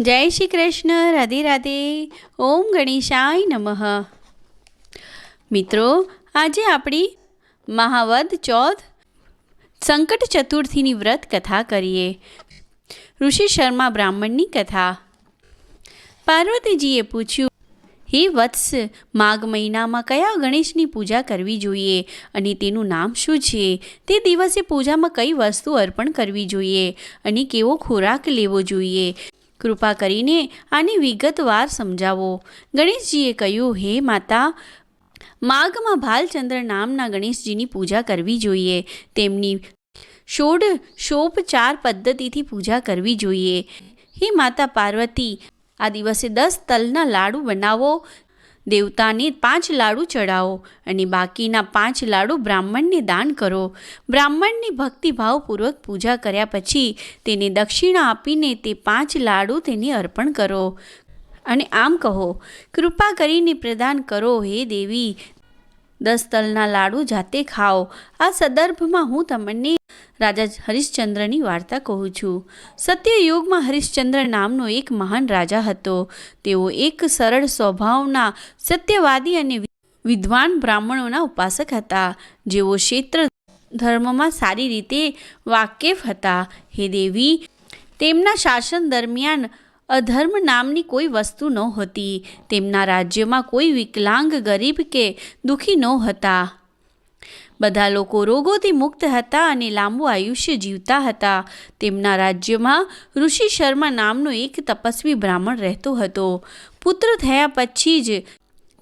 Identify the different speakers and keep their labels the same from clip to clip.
Speaker 1: જય શ્રી કૃષ્ણ, રાધે રાધે, ઓમ ગણેશાય નમઃ. મિત્રો, આજે આપણી મહાવદ ચોથ સંકટ ચતુર્થીની વ્રત કથા કરીએ. ઋષિ શર્મા બ્રાહ્મણની કથા. પાર્વતીજીએ પૂછ્યું, હે વત્સ, માઘ મહિનામાં કયા ગણેશની પૂજા કરવી જોઈએ અને તેનું નામ શું છે? તે દિવસે પૂજામાં કઈ વસ્તુ અર્પણ કરવી જોઈએ અને કેવો ખોરાક લેવો જોઈએ? કૃપા કરીને આની વિગતવાર સમજાવો. ગણેશજીએ કહ્યું, હે માતા માઘમાં ભાલચંદ્ર નામના ગણેશજીની પૂજા કરવી જોઈએ. તેમની ષોડ શોપચાર પદ્ધતિથી પૂજા કરવી જોઈએ. હે માતા પાર્વતી, આ દિવસે દસ તલના લાડુ બનાવો. દેવતાને પાંચ લાડુ ચડાવો અને બાકીના પાંચ લાડુ બ્રાહ્મણને દાન કરો. બ્રાહ્મણની ભક્તિભાવપૂર્વક પૂજા કર્યા પછી તેને દક્ષિણા આપીને તે પાંચ લાડુ તેને અર્પણ કરો. અને આમ કહો, કૃપા કરીને પ્રદાન કરો, હે દેવી. દસ તલના લાડુ જાતે ખાઓ. આ સંદર્ભમાં હું તમને રાજા હરિશ્ચંદ્રની વાર્તા કહું છું. સત્યયુગમાં હરિશ્ચંદ્ર નામનો એક મહાન રાજા હતો. તેઓ એક સરળ સ્વભાવના, સત્યવાદી અને વિદ્વાન બ્રાહ્મણોના ઉપાસક હતા. જેઓ ક્ષેત્ર ધર્મમાં સારી રીતે વાકેફ હતા. હે દેવી, તેમના શાસન દરમિયાન અધર્મ નામની કોઈ વસ્તુ નહોતી. તેમના રાજ્યમાં કોઈ વિકલાંગ ગરીબ કે દુઃખી નહોતા. બધા લોકો રોગોથી મુક્ત હતા અને લાંબુ આયુષ્ય જીવતા હતા. તેમના રાજ્યમાં ઋષિ શર્મા નામનો એક તપસ્વી બ્રાહ્મણ રહેતો હતો. પુત્ર થયા પછી જ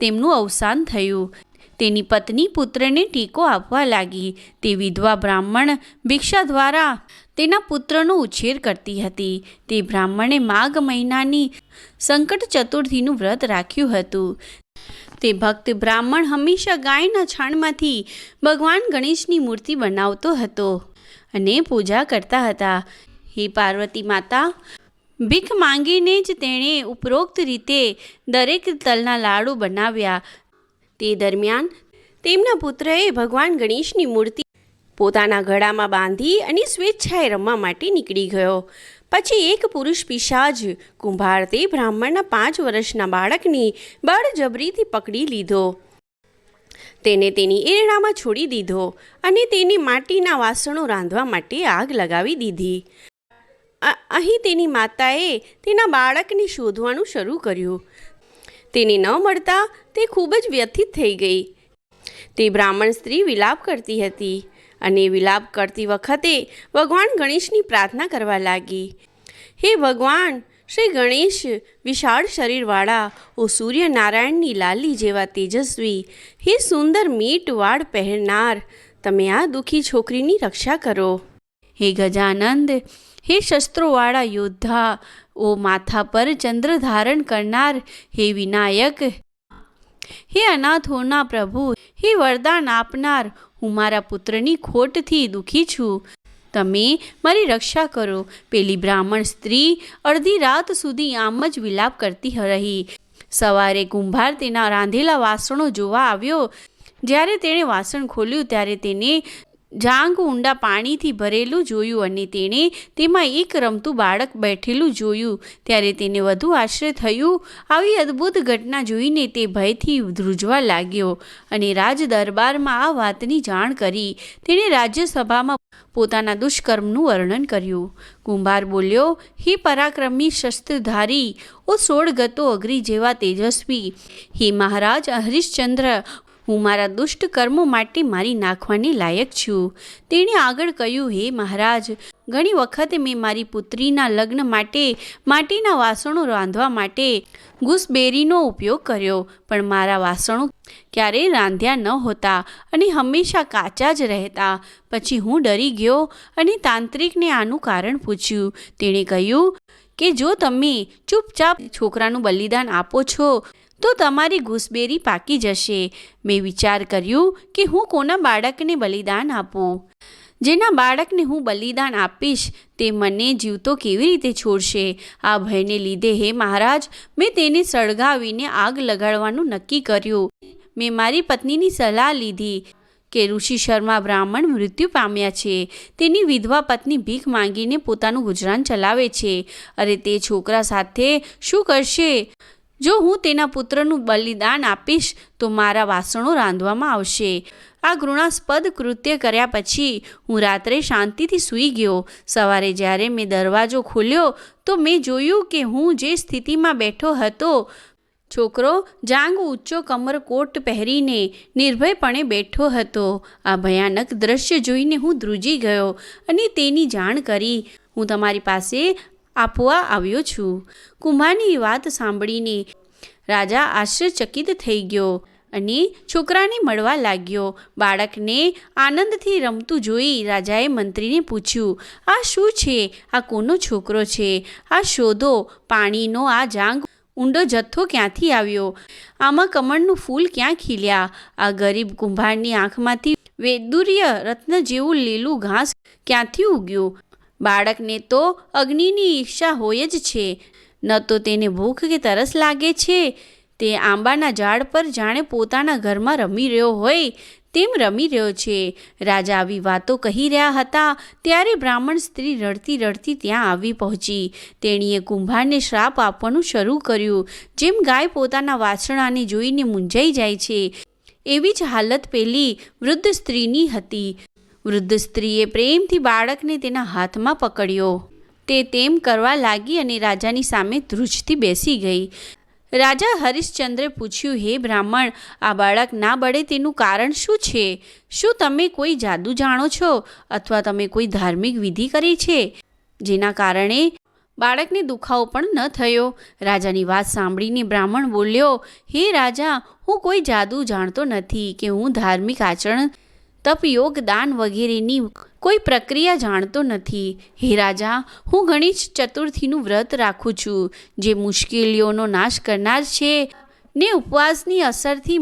Speaker 1: તેમનું અવસાન થયું. તેની પત્ની પુત્રને ટેકો આપવા લાગી. તે વિધવા બ્રાહ્મણ ભિક્ષા દ્વારા તેના પુત્રનો ઉછેર કરતી હતી. તે બ્રાહ્મણે માઘ મહિનાની સંકટ ચતુર્થીનું વ્રત રાખ્યું હતું. તે ભક્ત બ્રાહ્મણ હંમેશા ગાયના છાણમાંથી ભગવાન ગણેશની મૂર્તિ બનાવતો હતો અને પૂજા કરતા હતા. હે પાર્વતી માતા, ભીખ માંગીને જ તેણે ઉપરોક્ત રીતે દરેક તલના લાડુ બનાવ્યા. તે દરમિયાન તેમના પુત્રએ ભગવાન ગણેશની મૂર્તિ પોતાના ગળામાં બાંધી અને સ્વેચ્છાએ રમવા માટે નીકળી ગયો. પછી એક પુરુષ પિશાજ કુંભાર તે બ્રાહ્મણના પાંચ વર્ષના બાળકને બળજબરીથી પકડી લીધો. તેને તેની એરણામાં છોડી દીધો અને તેને માટીના વાસણો રાંધવા માટે આગ લગાવી દીધી. અહીં તેની માતાએ તેના બાળકને શોધવાનું શરૂ કર્યું. તેને ન મળતા તે ખૂબ જ વ્યથિત થઈ ગઈ. તે બ્રાહ્મણ સ્ત્રી વિલાપ કરતી હતી. અને વિલાપ કરતી વખતે ભગવાન ગણેશની પ્રાર્થના કરવા લાગી. હે ભગવાન, શ્રી ગણેશ, વિશાળ શરીરવાળા, ઓ સૂર્યનારાયણની લાલી જેવા તેજસ્વી, હે સુંદર મીટ વાળ પહેરનાર, તમે આ દુઃખી છોકરીની રક્ષા કરો. હે ગજાનંદ, હે શસ્ત્રોવાળા યોદ્ધા, ઓ માથા પર ચંદ્ર ધારણ કરનાર, હે વિનાયક, હે અનાથોના પ્રભુ, હે વરદાન આપનાર હું મારા પુત્રની ખોટથી દુઃખી છું. તમે મારી રક્ષા કરો. પેલી બ્રાહ્મણ સ્ત્રી અડધી રાત સુધી આમ જ વિલાપ કરતી રહી. સવારે કુંભાર તેના રાંધેલા વાસણો જોવા આવ્યો. જ્યારે તેણે વાસણ ખોલ્યું ત્યારે તેને જાંગ ઊંડા પાણીથી ભરેલું જોયું અને તેણે તેમાં એક રમતું બાળક બેઠેલું જોયું. ત્યારે તેને વધુ આશ્ચર્ય થયું. આવી અદ્ભુત ઘટના જોઈને તે ભયથી ધ્રુજવા લાગ્યો અને રાજ દરબારમાં આ વાતની જાણ કરી. તેણે રાજ્યસભામાં પોતાના દુષ્કર્મનું વર્ણન કર્યું. કુંભાર બોલ્યો, હે પરાક્રમી શસ્ત્રધારી, ઓ સોળ ગતો અગ્રી જેવા તેજસ્વી. હે મહારાજ હરિશ્ચંદ્ર હું મારા દુષ્ટ કર્મો માટે મારી નાખવાની લાયક છું. તેણે આગળ કહ્યું, હે મહારાજ, ઘણી વખતે મેં મારી પુત્રીના લગ્ન માટે માટીના વાસણો રાંધવા માટે ગુસબેરીનો ઉપયોગ કર્યો, પણ મારા વાસણો ક્યારેય રાંધ્યા ન હોતા અને હંમેશા કાચા જ રહેતા. પછી હું ડરી ગયો અને તાંત્રિકને આનું કારણ પૂછ્યું. તેણે કહ્યું કે જો તમે ચૂપચાપ છોકરાનું બલિદાન આપો છો તો તમારી ઘૂસબેરી પાકી જશે. મેં વિચાર કર્યું કે હું કોના બાળકને બલિદાન આપું. જેના બાળકને હું બલિદાન આપીશ, તે મને જીવતો કેવી રીતે છોડશે? આ ભયને લીધે હે મહારાજ, મેં તેને સળગાવીને આગ લગાડવાનું નક્કી કર્યું. મેં મારી પત્નીની સલાહ લીધી કે ઋષિ શર્મા બ્રાહ્મણ મૃત્યુ પામ્યા છે. તેની વિધવા પત્ની ભીખ માંગીને પોતાનું ગુજરાન ચલાવે છે. અરે તે છોકરા સાથે શું કરશે? જો હું તેના પુત્રનું બલિદાન આપીશ, તો મારા વાસણો રાંધવામાં આવશે. આ ઘૃણાસ્પદ કૃત્ય કર્યા પછી હું રાત્રે શાંતિથી સૂઈ ગયો. સવારે જ્યારે મેં દરવાજો ખોલ્યો, તો મેં જોયું કે હું જે સ્થિતિમાં બેઠો હતો, છોકરો જાંગ ઊંચો કમરકોટ પહેરીને નિર્ભયપણે બેઠો હતો. આ ભયાનક દ્રશ્ય જોઈને હું ધ્રુજી ગયો અને તેની જાણ કરી. હું તમારી પાસે આપવા આવ્યો છું. કુંભારની વાત સાંભળીને રાજા આશ્ચર્યચકિત થઈ ગયો અને છોકરાને મળવા લાગ્યો. બાળકને આનંદથી રમતું જોઈ રાજાએ મંત્રીને પૂછ્યું, આ શું છે? આ કોનો છોકરો છે? આ શોધો, પાણીનો આ જાંગ ઊંડો જથ્થો ક્યાંથી આવ્યો? આમાં કમળનું ફૂલ ક્યાં ખીલ્યા? આ ગરીબ કુંભારની આંખમાંથી વૈદુર્ય રત્ન જેવું લીલું ઘાસ ક્યાંથી ઉગ્યું? બાળકને તો અગ્નિની ઈચ્છા હોય જ છે. ન તો તેને ભૂખ કે તરસ લાગે છે. તે આંબાના ઝાડ પર જાણે પોતાના ઘરમાં રમી રહ્યો હોય તેમ રમી રહ્યો છે. રાજા આવી વાતો કહી રહ્યા હતા ત્યારે બ્રાહ્મણ સ્ત્રી રડતી રડતી ત્યાં આવી પહોંચી. તેણીએ કુંભારને શ્રાપ આપવાનું શરૂ કર્યું, જેમ ગાય પોતાના વાસણાને જોઈને મૂંઝાઈ જાય છે. એવી જ હાલત પેલી વૃદ્ધ સ્ત્રીની હતી. વૃદ્ધ સ્ત્રીએ પ્રેમથી બાળકને તેના હાથમાં પકડ્યો. તે તેમ કરવા લાગી અને રાજાની સામે ધ્રુજથી બેસી ગઈ. રાજા હરિશ્ચંદ્રે પૂછ્યું, હે બ્રાહ્મણ, આ બાળક ના બળે તેનું કારણ શું છે? શું તમે કોઈ જાદુ જાણો છો અથવા તમે કોઈ ધાર્મિક વિધિ કરી છે? જેના કારણે બાળકને દુખાવો પણ ન થયો. રાજાની વાત સાંભળીને બ્રાહ્મણ બોલ્યો, હે રાજા, હું કોઈ જાદુ જાણતો નથી કે હું ધાર્મિક આચરણ તપ, યોગ, દાન વગેરેની કોઈ પ્રક્રિયા જાણતો નથી. હે રાજા, હું ગણેશ ચતુર્થીનું વ્રત રાખું છું. જે મુશ્કેલીઓનો નાશ કરનાર છે ને ઉપવાસની અસરથી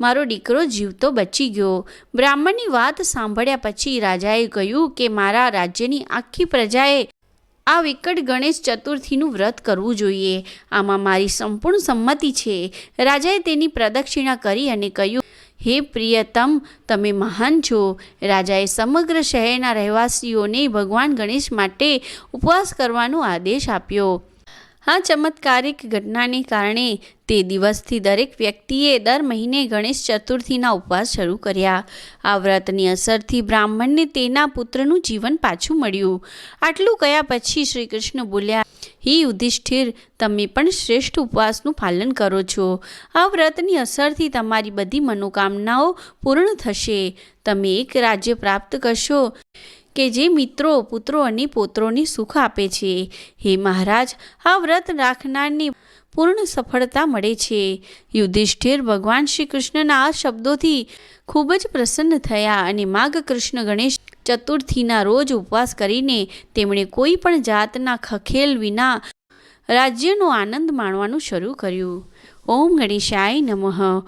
Speaker 1: મારો દીકરો જીવતો બચી ગયો. બ્રાહ્મણની વાત સાંભળ્યા પછી રાજાએ કહ્યું કે મારા રાજ્યની આખી પ્રજાએ આ વિકટ ગણેશ ચતુર્થીનું વ્રત કરવું જોઈએ. આમાં મારી સંપૂર્ણ સંમતિ છે. રાજાએ તેની પ્રદક્ષિણા કરી અને કહ્યું હે પ્રિયતમ, તમે મહાન છો. રાજાએ સમગ્ર શહેરના રહેવાસીઓને ભગવાન ગણેશ માટે ઉપવાસ કરવાનો આદેશ આપ્યો. આ ચમત્કારિક ઘટનાને કારણે તે દિવસથી દરેક વ્યક્તિએ દર મહિને ગણેશ ચતુર્થીના ઉપવાસ શરૂ કર્યા. આ વ્રતની અસરથી બ્રાહ્મણને તેના પુત્રનું જીવન પાછું મળ્યું. આટલું કયા પછી શ્રી કૃષ્ણ બોલ્યા હે યુધિષ્ઠિર, તમે પણ શ્રેષ્ઠ ઉપવાસનું પાલન કરો છો. આ વ્રતની અસરથી તમારી બધી મનોકામનાઓ પૂર્ણ થશે. તમે એક રાજ્ય પ્રાપ્ત કરશો કે જે મિત્રો, પુત્રો અને પોત્રોને સુખ આપે છે. હે મહારાજ, આ વ્રત રાખનારને પૂર્ણ સફળતા મળે છે. યુધિષ્ઠિર ભગવાન શ્રી કૃષ્ણના આ શબ્દોથી ખૂબ જ પ્રસન્ન થયા અને માઘ કૃષ્ણ ગણેશ ચતુર્થીના રોજ ઉપવાસ કરીને તેમણે કોઈ પણ જાતના ખખેલ વિના રાજ્યનો આનંદ માણવાનું શરૂ કર્યું. ઓમ ગણેશાય નમઃ.